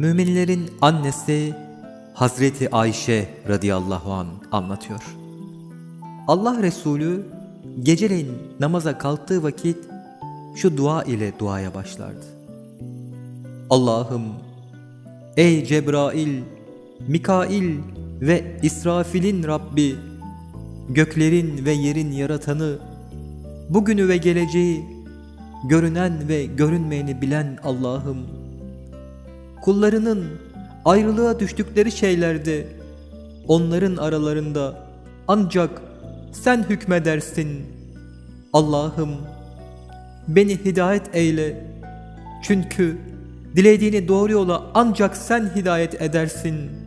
müminlerin annesi Hazreti Ayşe radıyallahu an anlatıyor. Allah Resulü geceleyin namaza kalktığı vakit şu dua ile duaya başlardı. Allah'ım ey Cebrail, Mikail ve İsrafil'in Rabbi, göklerin ve yerin yaratanı, bugünü ve geleceği, görünen ve görünmeyeni bilen Allah'ım, kullarının ayrılığa düştükleri şeylerde, onların aralarında ancak sen hükmedersin. Allah'ım, beni hidayet eyle, çünkü dilediğini doğru yola ancak sen hidayet edersin.''